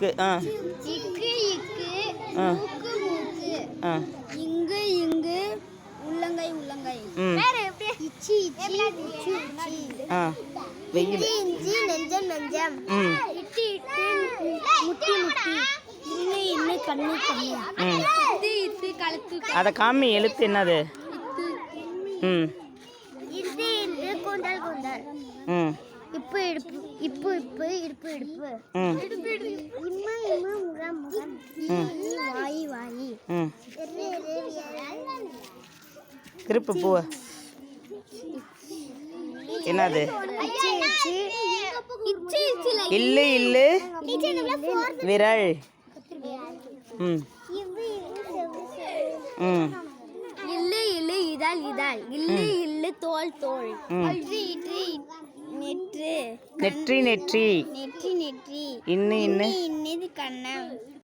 இக்கு ஆ. இக்கு இக்கு ஆ. மூக்கு மூக்கு. ஆ. இங்கு இங்கு உள்ளங்கை உள்ளங்கை. ம். இச்சி இச்சி உச்சி உச்சி ஆ. வெயில். இஞ்சி நெஞ்சம் நெஞ்சம். இட்டு இட்டு முட்டி முட்டி. இன்னு இன்னு கண்ணு கண்ணு. ம். இத்து இத்து கழுத்து அதை காமி எழுத்து என்னது? ம். இத்து இத்து கூந்தல் கூந்தல். ம். இப்பு இடுப்பு இப்பு இப்பு இடுப்பு இடுப்பு. இம்ம இம்ம முகம் முகம். வாயி வாயி. திருப்பு பூவை என்னது? இல்லு இல்லு. விரல். ம். ம். இல்லு இல்லு இதழ் இதழ் இல்லு இல்லு தோல் தோல். இற்று இற்று நெற்று நெற்றி. நெற்றி நெற்றி. நெற்றி இன்னு இன்னு இன்னிது கண்ணம்